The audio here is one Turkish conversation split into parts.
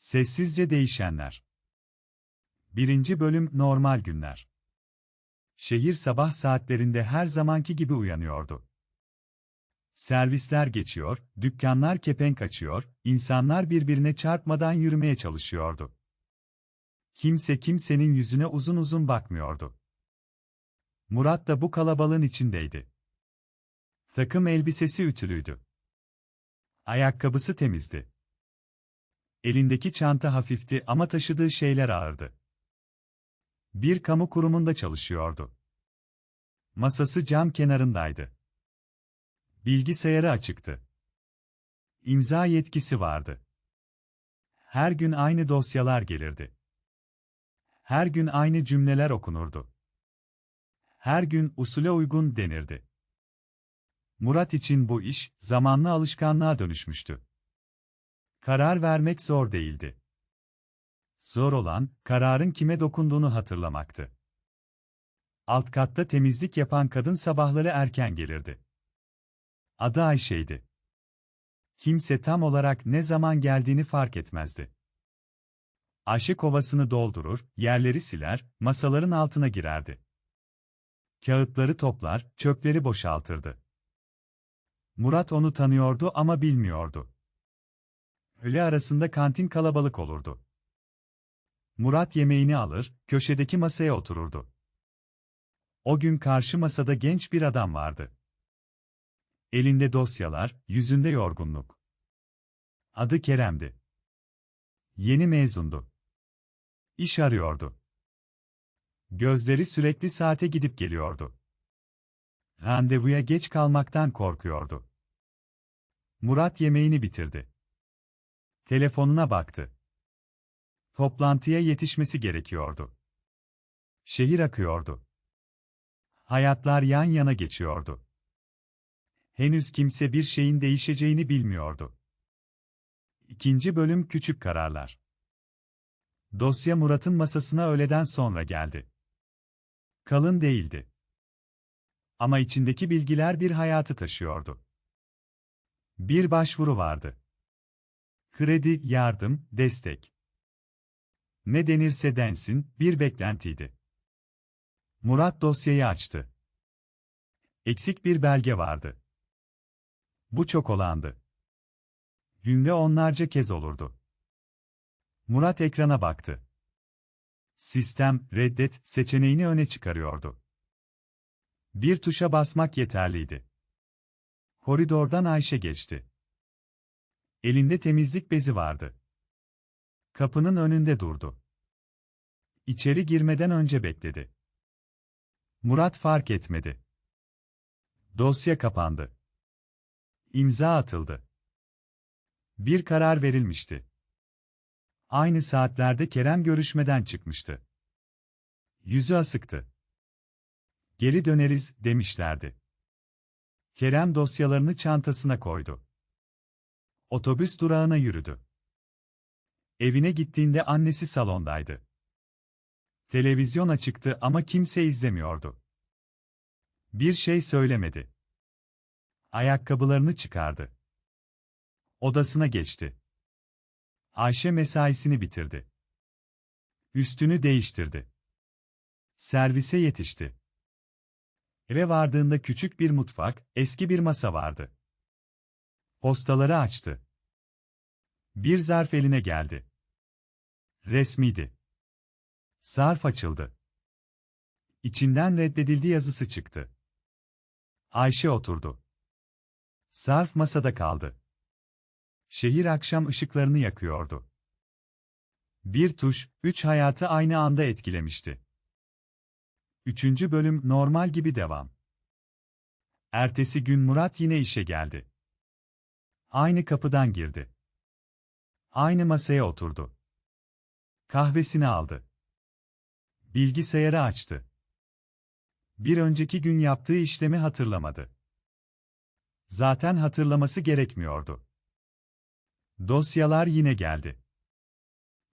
Sessizce değişenler. Birinci bölüm Normal günler. Şehir sabah saatlerinde her zamanki gibi uyanıyordu. Servisler geçiyor, dükkanlar kepenk açıyor, insanlar birbirine çarpmadan yürümeye çalışıyordu. Kimse kimsenin yüzüne uzun uzun bakmıyordu. Murat da bu kalabalığın içindeydi. Takım elbisesi ütülüydü. Ayakkabısı temizdi. Elindeki çanta hafifti ama taşıdığı şeyler ağırdı. Bir kamu kurumunda çalışıyordu. Masası cam kenarındaydı. Bilgisayarı açıktı. İmza yetkisi vardı. Her gün aynı dosyalar gelirdi. Her gün aynı cümleler okunurdu. Her gün usule uygun denirdi. Murat için bu iş zamanlı alışkanlığa dönüşmüştü. Karar vermek zor değildi. Zor olan, kararın kime dokunduğunu hatırlamaktı. Alt katta temizlik yapan kadın sabahları erken gelirdi. Adı Ayşe'ydi. Kimse tam olarak ne zaman geldiğini fark etmezdi. Ayşe kovasını doldurur, yerleri siler, masaların altına girerdi. Kağıtları toplar, çöpleri boşaltırdı. Murat onu tanıyordu ama bilmiyordu. Öğle arasında kantin kalabalık olurdu. Murat yemeğini alır, köşedeki masaya otururdu. O gün karşı masada genç bir adam vardı. Elinde dosyalar, yüzünde yorgunluk. Adı Kerem'di. Yeni mezundu. İş arıyordu. Gözleri sürekli saate gidip geliyordu. Randevuya geç kalmaktan korkuyordu. Murat yemeğini bitirdi. Telefonuna baktı. Toplantıya yetişmesi gerekiyordu. Şehir akıyordu. Hayatlar yan yana geçiyordu. Henüz kimse bir şeyin değişeceğini bilmiyordu. İkinci bölüm Küçük Kararlar Dosya Murat'ın masasına öğleden sonra geldi. Kalın değildi. Ama içindeki bilgiler bir hayatı taşıyordu. Bir başvuru vardı. Kredi, yardım, destek. Ne denirse densin, bir beklentiydi. Murat dosyayı açtı. Eksik bir belge vardı. Bu çok olandı. Günde onlarca kez olurdu. Murat ekrana baktı. Sistem, reddet seçeneğini öne çıkarıyordu. Bir tuşa basmak yeterliydi. Koridordan Ayşe geçti. Elinde temizlik bezi vardı. Kapının önünde durdu. İçeri girmeden önce bekledi. Murat fark etmedi. Dosya kapandı. İmza atıldı. Bir karar verilmişti. Aynı saatlerde Kerem görüşmeden çıkmıştı. Yüzü asıktı. Geri döneriz, demişlerdi. Kerem dosyalarını çantasına koydu. Otobüs durağına yürüdü. Evine gittiğinde annesi salondaydı. Televizyon açıktı ama kimse izlemiyordu. Bir şey söylemedi. Ayakkabılarını çıkardı. Odasına geçti. Ayşe mesaisini bitirdi. Üstünü değiştirdi. Servise yetişti. Eve vardığında küçük bir mutfak, eski bir masa vardı. Postaları açtı. Bir zarf eline geldi. Resmiydi. Zarf açıldı. İçinden reddedildi yazısı çıktı. Ayşe oturdu. Zarf masada kaldı. Şehir akşam ışıklarını yakıyordu. Bir tuş, üç hayatı aynı anda etkilemişti. Üçüncü bölüm normal gibi devam. Ertesi gün Murat yine işe geldi. Aynı kapıdan girdi. Aynı masaya oturdu. Kahvesini aldı. Bilgisayarı açtı. Bir önceki gün yaptığı işlemi hatırlamadı. Zaten hatırlaması gerekmiyordu. Dosyalar yine geldi.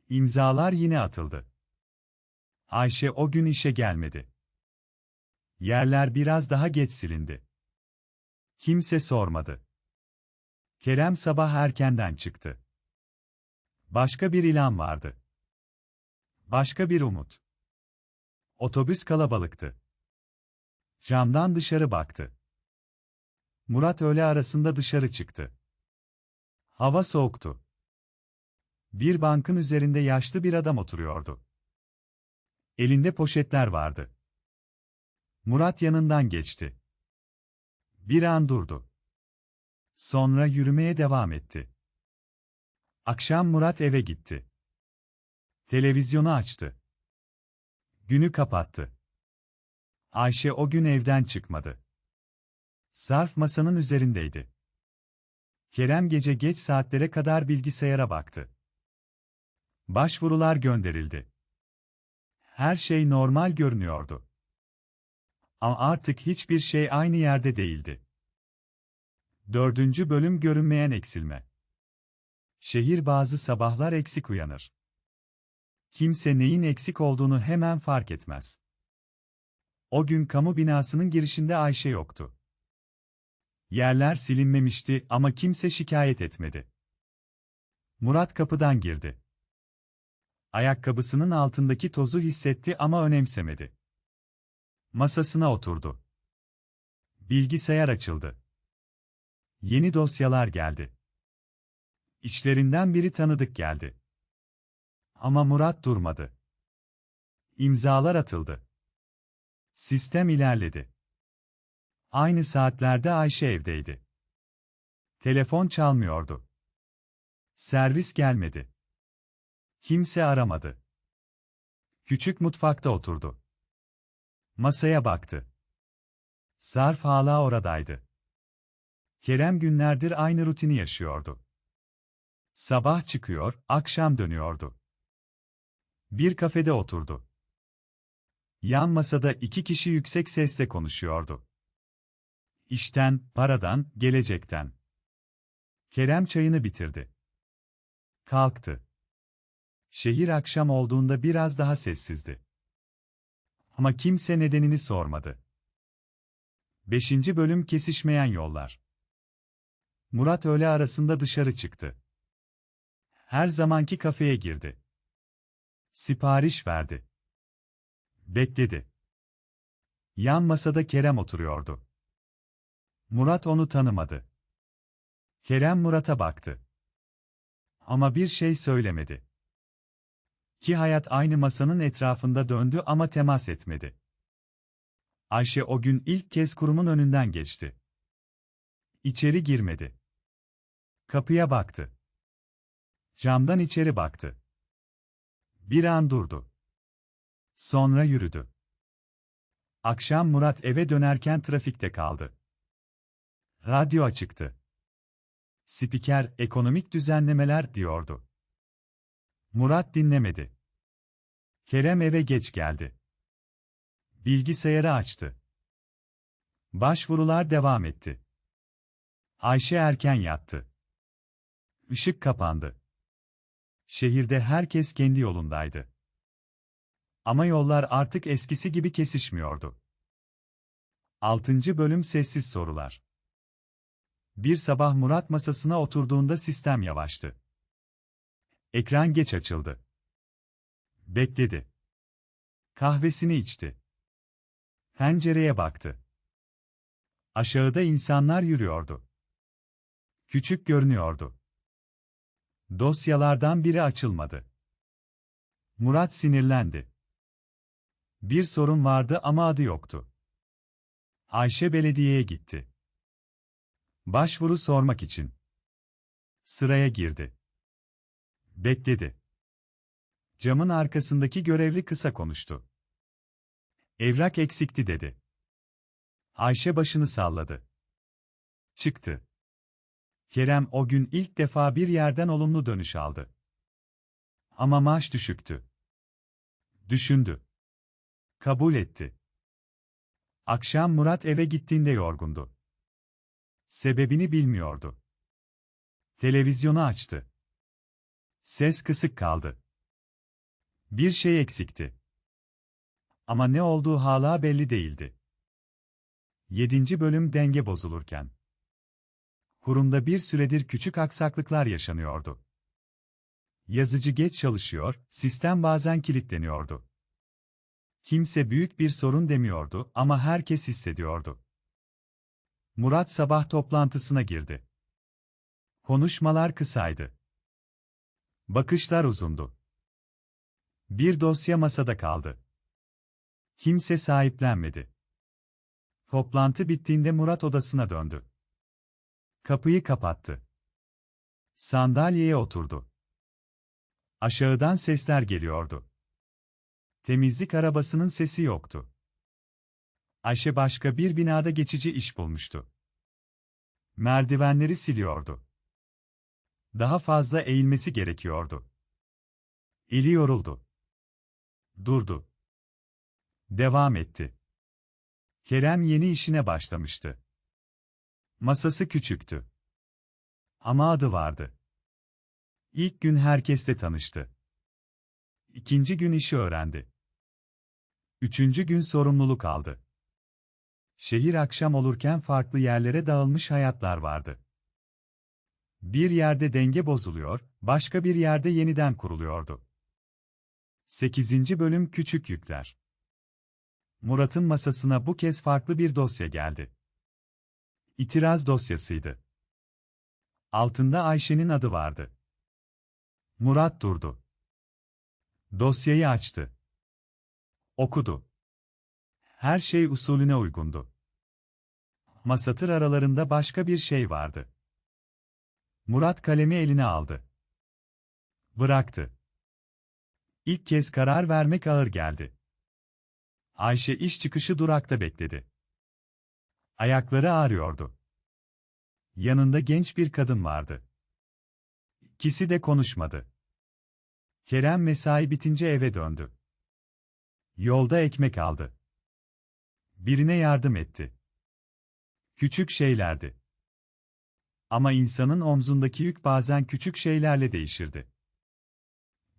İmzalar yine atıldı. Ayşe o gün işe gelmedi. Yerler biraz daha geç silindi. Kimse sormadı. Kerem sabah erkenden çıktı. Başka bir ilan vardı. Başka bir umut. Otobüs kalabalıktı. Camdan dışarı baktı. Murat öğle arasında dışarı çıktı. Hava soğuktu. Bir bankın üzerinde yaşlı bir adam oturuyordu. Elinde poşetler vardı. Murat yanından geçti. Bir an durdu. Sonra yürümeye devam etti. Akşam Murat eve gitti. Televizyonu açtı. Günü kapattı. Ayşe o gün evden çıkmadı. Zarf masanın üzerindeydi. Kerem gece geç saatlere kadar bilgisayara baktı. Başvurular gönderildi. Her şey normal görünüyordu. Ama artık hiçbir şey aynı yerde değildi. Dördüncü bölüm görünmeyen eksilme. Şehir bazı sabahlar eksik uyanır. Kimse neyin eksik olduğunu hemen fark etmez. O gün kamu binasının girişinde Ayşe yoktu. Yerler silinmemişti ama kimse şikayet etmedi. Murat kapıdan girdi. Ayakkabısının altındaki tozu hissetti ama önemsemedi. Masasına oturdu. Bilgisayar açıldı. Yeni dosyalar geldi. İçlerinden biri tanıdık geldi. Ama Murat durmadı. İmzalar atıldı. Sistem ilerledi. Aynı saatlerde Ayşe evdeydi. Telefon çalmıyordu. Servis gelmedi. Kimse aramadı. Küçük mutfakta oturdu. Masaya baktı. Zarf hala oradaydı. Kerem günlerdir aynı rutini yaşıyordu. Sabah çıkıyor, akşam dönüyordu. Bir kafede oturdu. Yan masada iki kişi yüksek sesle konuşuyordu. İşten, paradan, gelecekten. Kerem çayını bitirdi. Kalktı. Şehir akşam olduğunda biraz daha sessizdi. Ama kimse nedenini sormadı. Beşinci bölüm kesişmeyen yollar. Murat öğle arasında dışarı çıktı. Her zamanki kafeye girdi. Sipariş verdi. Bekledi. Yan masada Kerem oturuyordu. Murat onu tanımadı. Kerem Murat'a baktı. Ama bir şey söylemedi. Ki hayat aynı masanın etrafında döndü ama temas etmedi. Ayşe o gün ilk kez kurumun önünden geçti. İçeri girmedi. Kapıya baktı. Camdan içeri baktı. Bir an durdu. Sonra yürüdü. Akşam Murat eve dönerken trafikte kaldı. Radyo açıktı. Spiker ekonomik düzenlemeler diyordu. Murat dinlemedi. Kerem eve geç geldi. Bilgisayarı açtı. Başvurular devam etti. Ayşe erken yattı. Işık kapandı. Şehirde herkes kendi yolundaydı. Ama yollar artık eskisi gibi kesişmiyordu. 6. bölüm sessiz sorular. Bir sabah Murat masasına oturduğunda sistem yavaştı. Ekran geç açıldı. Bekledi. Kahvesini içti. Pencereye baktı. Aşağıda insanlar yürüyordu. Küçük görünüyordu. Dosyalardan biri açılmadı. Murat sinirlendi. Bir sorun vardı ama adı yoktu. Ayşe belediyeye gitti. Başvuru sormak için. Sıraya girdi. Bekledi. Camın arkasındaki görevli kısa konuştu. Evrak eksikti dedi. Ayşe başını salladı. Çıktı. Kerem o gün ilk defa bir yerden olumlu dönüş aldı. Ama maaş düşüktü. Düşündü. Kabul etti. Akşam Murat eve gittiğinde yorgundu. Sebebini bilmiyordu. Televizyonu açtı. Ses kısık kaldı. Bir şey eksikti. Ama ne olduğu hala belli değildi. 7. bölüm denge bozulurken. Kurumda bir süredir küçük aksaklıklar yaşanıyordu. Yazıcı geç çalışıyor, sistem bazen kilitleniyordu. Kimse büyük bir sorun demiyordu ama herkes hissediyordu. Murat sabah toplantısına girdi. Konuşmalar kısaydı. Bakışlar uzundu. Bir dosya masada kaldı. Kimse sahiplenmedi. Toplantı bittiğinde Murat odasına döndü. Kapıyı kapattı. Sandalyeye oturdu. Aşağıdan sesler geliyordu. Temizlik arabasının sesi yoktu. Ayşe başka bir binada geçici iş bulmuştu. Merdivenleri siliyordu. Daha fazla eğilmesi gerekiyordu. Eli yoruldu. Durdu. Devam etti. Kerem yeni işine başlamıştı. Masası küçüktü. Ama adı vardı. İlk gün herkesle tanıştı. İkinci gün işi öğrendi. Üçüncü gün sorumluluk aldı. Şehir akşam olurken farklı yerlere dağılmış hayatlar vardı. Bir yerde denge bozuluyor, başka bir yerde yeniden kuruluyordu. 8. Bölüm Küçük Yükler Murat'ın masasına bu kez farklı bir dosya geldi. İtiraz dosyasıydı. Altında Ayşe'nin adı vardı. Murat durdu. Dosyayı açtı. Okudu. Her şey usulüne uygundu. Masatır aralarında başka bir şey vardı. Murat kalemi eline aldı. Bıraktı. İlk kez karar vermek ağır geldi. Ayşe iş çıkışı durakta bekledi. Ayakları ağrıyordu. Yanında genç bir kadın vardı. İkisi de konuşmadı. Kerem mesai bitince eve döndü. Yolda ekmek aldı. Birine yardım etti. Küçük şeylerdi. Ama insanın omzundaki yük bazen küçük şeylerle değişirdi.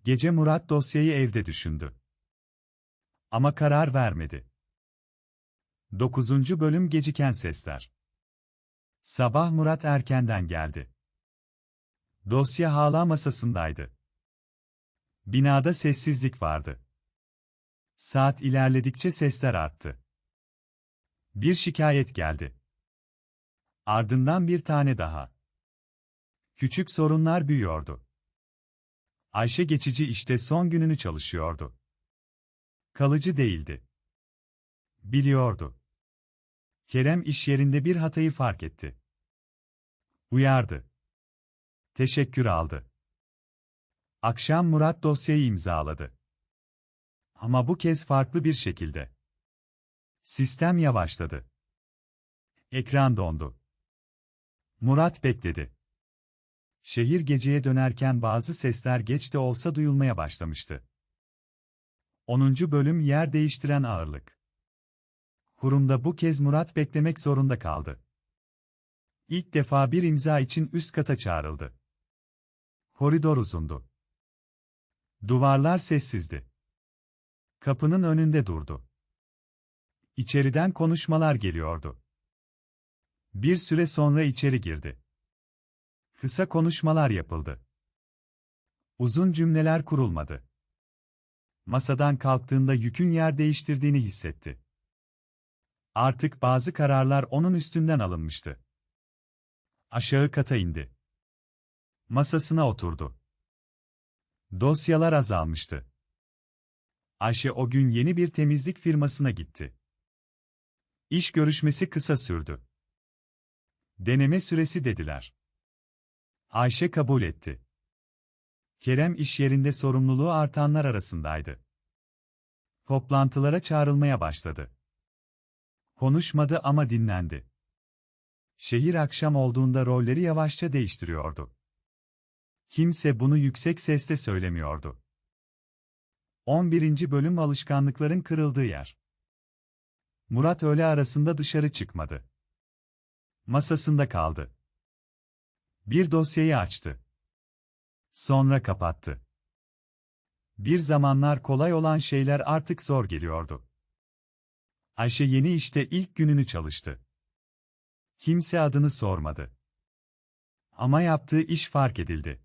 Gece Murat dosyayı evde düşündü. Ama karar vermedi. 9. Bölüm Geciken Sesler Sabah Murat erkenden geldi. Dosya hala masasındaydı. Binada sessizlik vardı. Saat ilerledikçe sesler arttı. Bir şikayet geldi. Ardından bir tane daha. Küçük sorunlar büyüyordu. Ayşe geçici işte son gününü çalışıyordu. Kalıcı değildi. Biliyordu. Kerem iş yerinde bir hatayı fark etti. Uyardı. Teşekkür aldı. Akşam Murat dosyayı imzaladı. Ama bu kez farklı bir şekilde. Sistem yavaşladı. Ekran dondu. Murat bekledi. Şehir geceye dönerken bazı sesler geç de olsa duyulmaya başlamıştı. 10. bölüm yer değiştiren ağırlık. Kurumda bu kez Murat beklemek zorunda kaldı. İlk defa bir imza için üst kata çağrıldı. Koridor uzundu. Duvarlar sessizdi. Kapının önünde durdu. İçeriden konuşmalar geliyordu. Bir süre sonra içeri girdi. Kısa konuşmalar yapıldı. Uzun cümleler kurulmadı. Masadan kalktığında yükün yer değiştirdiğini hissetti. Artık bazı kararlar onun üstünden alınmıştı. Aşağı kata indi. Masasına oturdu. Dosyalar azalmıştı. Ayşe o gün yeni bir temizlik firmasına gitti. İş görüşmesi kısa sürdü. Deneme süresi dediler. Ayşe kabul etti. Kerem iş yerinde sorumluluğu artanlar arasındaydı. Toplantılara çağrılmaya başladı. Konuşmadı ama dinlendi. Şehir akşam olduğunda rolleri yavaşça değiştiriyordu. Kimse bunu yüksek sesle söylemiyordu. 11. bölüm alışkanlıkların kırıldığı yer. Murat öğle arasında dışarı çıkmadı. Masasında kaldı. Bir dosyayı açtı. Sonra kapattı. Bir zamanlar kolay olan şeyler artık zor geliyordu. Ayşe yeni işte ilk gününü çalıştı. Kimse adını sormadı. Ama yaptığı iş fark edildi.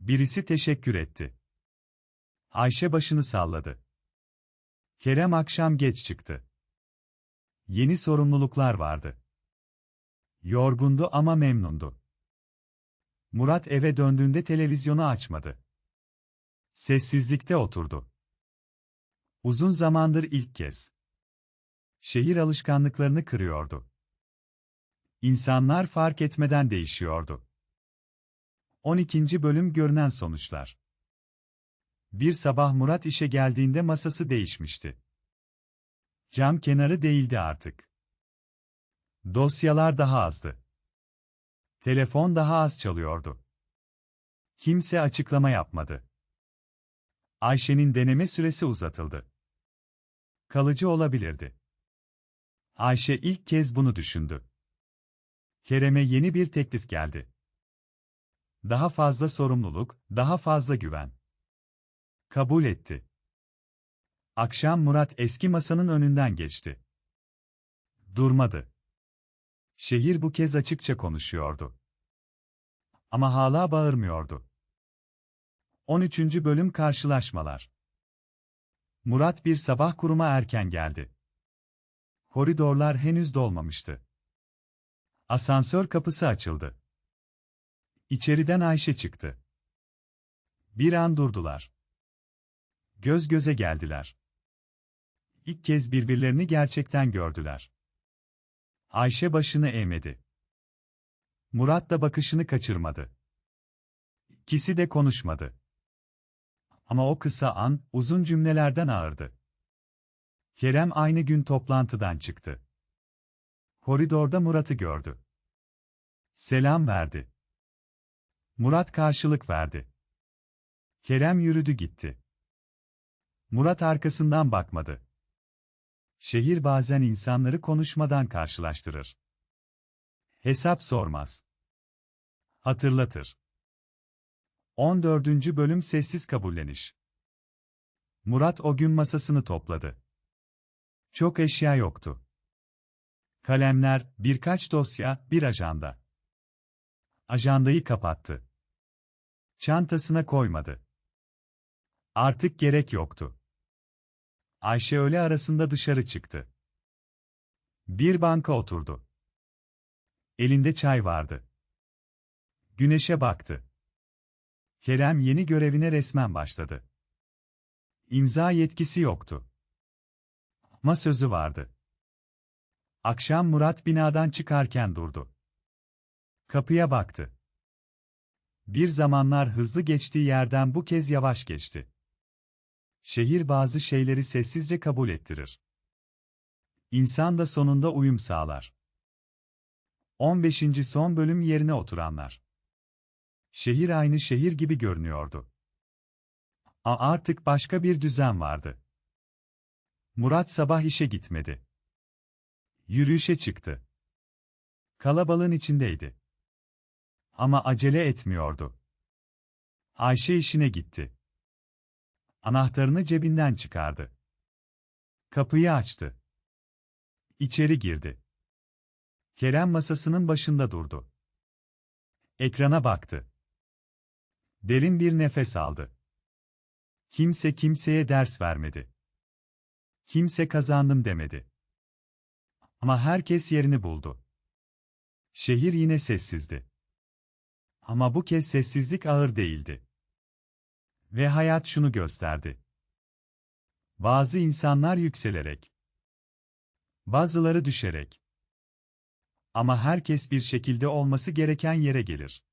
Birisi teşekkür etti. Ayşe başını salladı. Kerem akşam geç çıktı. Yeni sorumluluklar vardı. Yorgundu ama memnundu. Murat eve döndüğünde televizyonu açmadı. Sessizlikte oturdu. Uzun zamandır ilk kez. Şehir alışkanlıklarını kırıyordu. İnsanlar fark etmeden değişiyordu. 12. bölüm görünen sonuçlar. Bir sabah Murat işe geldiğinde masası değişmişti. Cam kenarı değildi artık. Dosyalar daha azdı. Telefon daha az çalıyordu. Kimse açıklama yapmadı. Ayşe'nin deneme süresi uzatıldı. Kalıcı olabilirdi. Ayşe ilk kez bunu düşündü. Kerem'e yeni bir teklif geldi. Daha fazla sorumluluk, daha fazla güven. Kabul etti. Akşam Murat eski masanın önünden geçti. Durmadı. Şehir bu kez açıkça konuşuyordu. Ama hala bağırmıyordu. 13. bölüm karşılaşmalar. Murat bir sabah kuruma erken geldi. Koridorlar henüz dolmamıştı. Asansör kapısı açıldı. İçeriden Ayşe çıktı. Bir an durdular. Göz göze geldiler. İlk kez birbirlerini gerçekten gördüler. Ayşe başını eğmedi. Murat da bakışını kaçırmadı. İkisi de konuşmadı. Ama o kısa an, uzun cümlelerden ağırdı. Kerem aynı gün toplantıdan çıktı. Koridorda Murat'ı gördü. Selam verdi. Murat karşılık verdi. Kerem yürüdü gitti. Murat arkasından bakmadı. Şehir bazen insanları konuşmadan karşılaştırır. Hesap sormaz. Hatırlatır. 14. bölüm sessiz kabulleniş. Murat o gün masasını topladı. Çok eşya yoktu. Kalemler, birkaç dosya, bir ajanda. Ajandayı kapattı. Çantasına koymadı. Artık gerek yoktu. Ayşe öğle arasında dışarı çıktı. Bir banka oturdu. Elinde çay vardı. Güneşe baktı. Kerem yeni görevine resmen başladı. İmza yetkisi yoktu. Ama sözü vardı. Akşam Murat binadan çıkarken durdu. Kapıya baktı. Bir zamanlar hızlı geçtiği yerden bu kez yavaş geçti. Şehir bazı şeyleri sessizce kabul ettirir. İnsan da sonunda uyum sağlar. 15. son bölüm yerine oturanlar. Şehir aynı şehir gibi görünüyordu. A artık başka bir düzen vardı. Murat sabah işe gitmedi. Yürüyüşe çıktı. Kalabalığın içindeydi. Ama acele etmiyordu. Ayşe işine gitti. Anahtarını cebinden çıkardı. Kapıyı açtı. İçeri girdi. Kerem masasının başında durdu. Ekrana baktı. Derin bir nefes aldı. Kimse kimseye ders vermedi. Kimse kazandım demedi. Ama herkes yerini buldu. Şehir yine sessizdi. Ama bu kez sessizlik ağır değildi. Ve hayat şunu gösterdi. Bazı insanlar yükselerek, bazıları düşerek. Ama herkes bir şekilde olması gereken yere gelir.